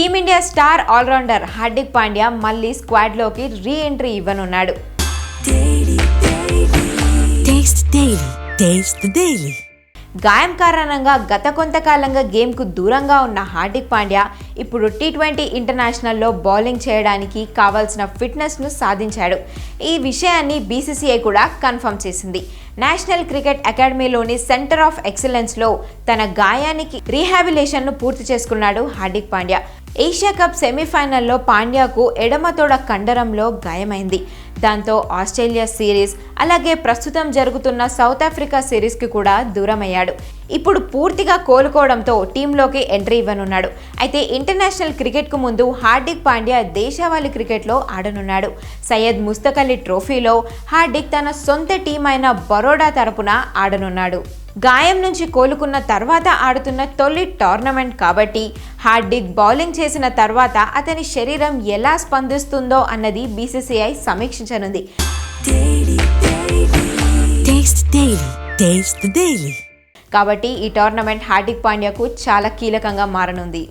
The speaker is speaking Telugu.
Team India star all-rounder Hardik Pandya మళ్ళీ స్క్వాడ్లోకి రీ ఎంట్రీ ఇవ్వనున్నాడు. గాయం కారణంగా గత కొంతకాలంగా గేమ్కు దూరంగా ఉన్న హార్దిక్ పాండ్యా ఇప్పుడు టీ ట్వంటీ ఇంటర్నేషనల్లో బౌలింగ్ చేయడానికి కావాల్సిన ఫిట్నెస్ను సాధించాడు. ఈ విషయాన్ని బీసీసీఐ కూడా కన్ఫర్మ్ చేసింది. నేషనల్ క్రికెట్ అకాడమీలోని సెంటర్ ఆఫ్ ఎక్సలెన్స్లో తన గాయానికి రీహాబిలేషన్ను పూర్తి చేసుకున్నాడు హార్దిక్ పాండ్యా. ఏషియా కప్ సెమీఫైనల్లో పాండ్యాకు ఎడమతోడ కండరంలో గాయమైంది. దాంతో ఆస్ట్రేలియా సిరీస్ అలాగే ప్రస్తుతం జరుగుతున్న సౌత్ ఆఫ్రికా సిరీస్కి కూడా దూరమయ్యాడు. ఇప్పుడు పూర్తిగా కోలుకోవడంతో టీంలోకి ఎంట్రీ ఇవ్వనున్నాడు. అయితే ఇంటర్నేషనల్ క్రికెట్కు ముందు హార్దిక్ పాండ్యా దేశవాళీ క్రికెట్లో ఆడనున్నాడు. సయ్యద్ ముస్తక్ అలీ ట్రోఫీలో హార్దిక్ తన సొంత టీం అయిన బరోడా తరపున ఆడనున్నాడు. గాయం నుంచి కోలుకున్న తర్వాత ఆడుతున్న తొలి టోర్నమెంట్ కాబట్టి హార్దిక్ బౌలింగ్ చేసిన తర్వాత అతని శరీరం ఎలా స్పందిస్తుందో అన్నది బీసీసీఐ సమీక్షించనుంది. కాబట్టి ఈ టోర్నమెంట్ హార్దిక్ పాండ్యాకు చాలా కీలకంగా మారనుంది.